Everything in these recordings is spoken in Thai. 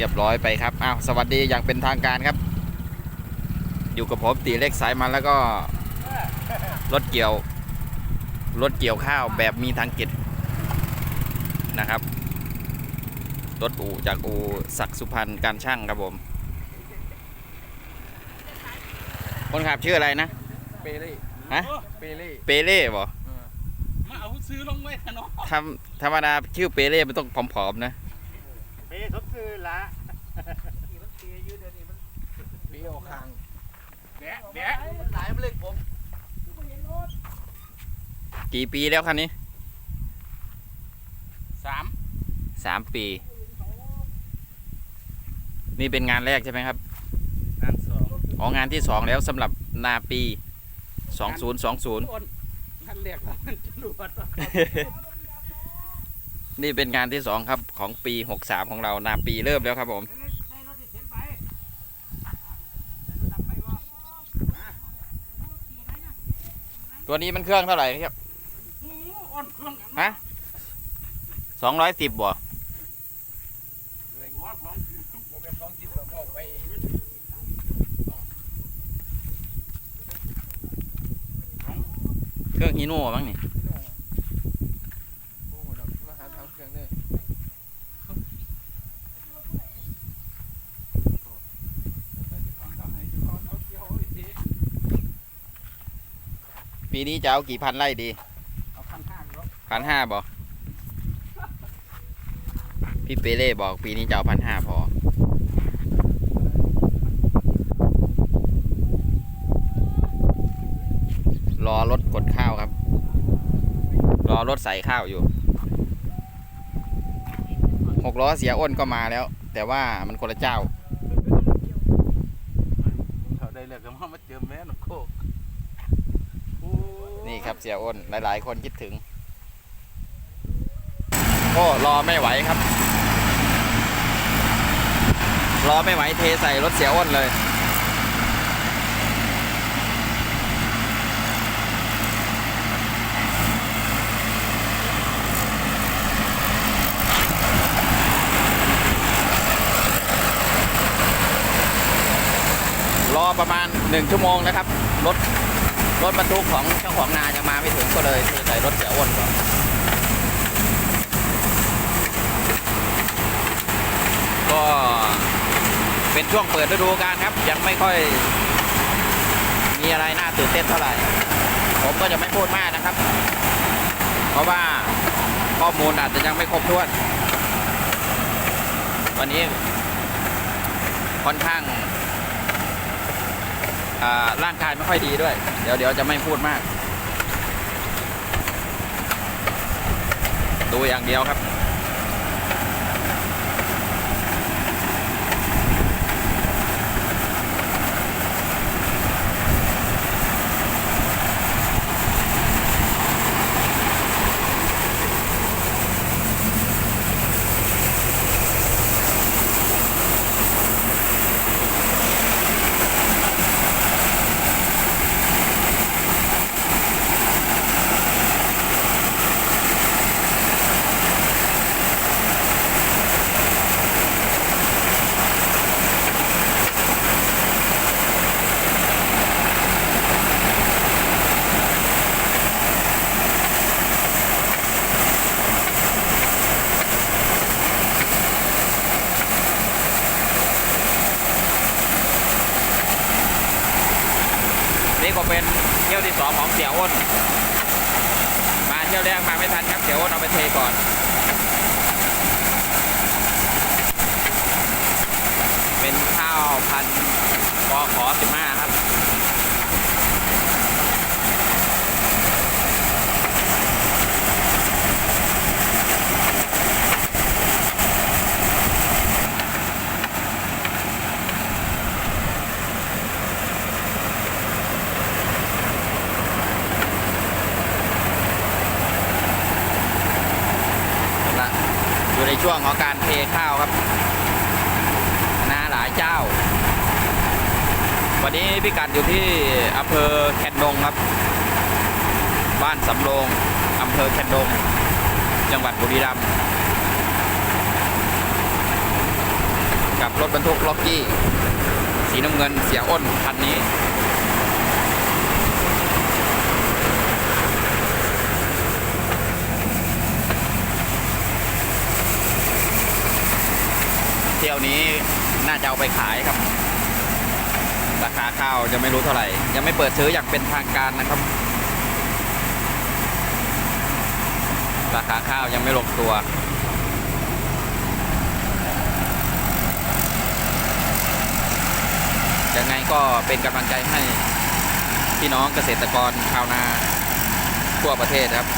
รียบร้อยไปครับอ้าวสวัสดีอย่างเป็นทางการครับ อยู่กับผมตีเล็กสายมันแล้วก็รถเกี่ยวรถเกี่ยวข้าวแบบมีทางกิจนะครับรถอู่จากอู่ศักดิ์สุพรรณการช่างครับผม คนขับชื่ออะไรนะ เปเล่ฮะเปเล่เปเล่บ่มาเอาซื้อลงไว้เนาะทำธรรมดาชื่อเปเล่มันต้องผอมๆนะ เปสดซื่อละ เปเอาคางแบะแบะมันหลายไปเลยผมกี่ปีแล้วคันนี้สามสามปี นี่เป็นงานแรกใช่ไหมครับ งานสองอ๋องานที่สองแล้วสำหรับนาปี2020อ้นนั่นเรียกว่ามันจรวดว่ะนี่เป็นงานที่สองครับของปี63ของเรานาปีเริ่มแล้วครับผม ตัวนี้มันเครื่องเท่าไหร่ครับฮะสองร้อยสิบบ่เลยว่าขอเครื่องฮีโน่บ้างนี่ โอ้โหเรามาหาทางเครื่องเลย ปีนี้จะเอากี่พันไร่ดีเอาพันห้าครับพันห้าบ่พี่เปเล่บอกปีนี้จะเอาพันห้าพอ รอรถกดข้าวครับ รอรถใส่ข้าวอยู่หกล้อเสียอ้นก็มาแล้ว แต่ว่ามันคนละเจ้าเขาได้เลือกกันว่ามาเจอแม่นโคกโอ้ นี่ ครับเสียอ้นหลาย ๆ คนคิดถึงโอ้รอไม่ไหวครับ รอไม่ไหวเทใส่รถเสียอ้นเลยรอประมาณหนึ่งชั่วโมงนะครับรถ รถบรรทุกของเจ้าของนายังมาไม่ถึงก็เลยเทใส่รถเสียอ้วนก่อนก็เป็นช่วงเปิดฤดูกาลครับ ยังไม่ค่อย มีอะไรน่าตื่นเต้นเท่าไหร่ ผมก็จะไม่พูดมากนะครับ เพราะว่าข้อมูลอาจจะยังไม่ครบถ้วน วันนี้ค่อนข้าง ร่างกายไม่ค่อยดีด้วย เดี๋ยวเดี๋ยวจะไม่พูดมาก ดูอย่างเดียวครับ สียวอ้น มาเที่ยวแรกมาไม่ทันครับเสียวอ้นเอาไปเทก่อนเป็นข้าวพันธุ์กขอ15 ช่วงของการเทข้าวครับนาหลายเจ้า วันนี้พิกัดอยู่ที่อำเภอแคนดงครับ บ้านสำโรงอำเภอแคนดง จังหวัดบุรีรัมย์กับรถบรรทุกล็อกกี้ สีน้ำเงินเสียอ้นคันนี้ เที่ยวนี้น่าจะเอาไปขายครับ ราคาข้าวยังไม่รู้เท่าไหร่ ยังไม่เปิดซื้ออย่างเป็นทางการนะครับ ราคาข้าวยังไม่ลงตัวยังไงก็เป็นกำลังใจให้พี่น้องเกษตรกรชาวนาทั่วประเทศครับ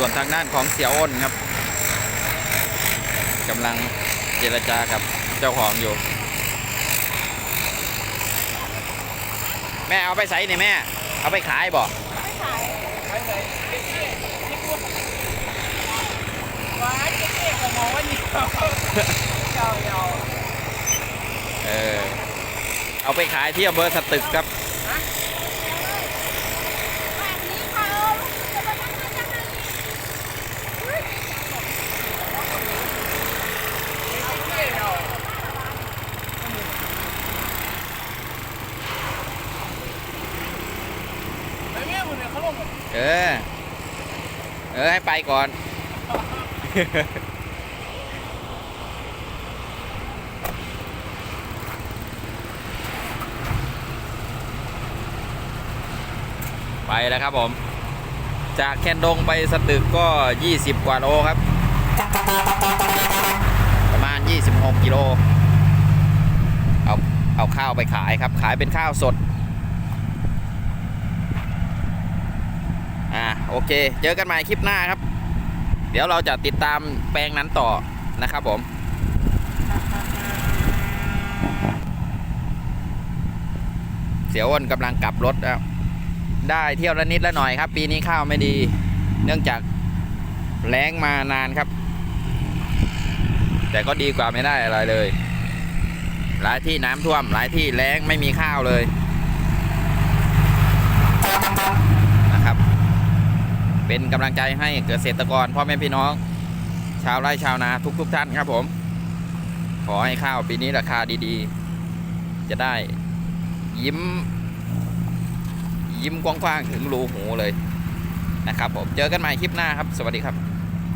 ส่วนทางด้านของเสียอ้นครับกำลังเจรจากับเจ้าของอยู่ แม่เอาไปใส่นี่แม่ เอาไปขายบ่ไปไหนเจ๊เจ๊นี่กูว้าเจ๊กมองว่านี่เจ้าเจ้าเจ้าเออเอาไปขายที่อำเภอสตึกครับ ไอ้แม่มึงเนี่ย เออ เออ ให้ไปก่อน ไปแล้วครับผม จากแคนดงไปสตึกก็ 20 กว่าโลครับ ประมาณ 26 กิโล เอา เอาข้าวไปขายครับ ขายเป็นข้าวสด อ่า โอเค เจอกันใหม่คลิปหน้าครับ เดี๋ยวเราจะติดตามแปลงนั้นต่อนะครับผมเสียอ้วนกำลังกลับรถแล้วได้เที่ยวละนิดละหน่อยครับ ปีนี้ข้าวไม่ดี เนื่องจากแล้งมานานครับ แต่ก็ดีกว่าไม่ได้อะไรเลย หลายที่น้ำท่วม หลายที่แล้งไม่มีข้าวเลยนะครับ เป็นกำลังใจให้เกษตรกรพ่อแม่พี่น้อง ชาวไร่ชาวนาทุกทุกท่านครับผม ขอให้ข้าวปีนี้ราคาดีๆ จะได้ยิ้ม ยิ้มกว้างๆถึงรูหูเลยนะครับผมเจอกันใหม่คลิปหน้าครับ สวัสดีครับ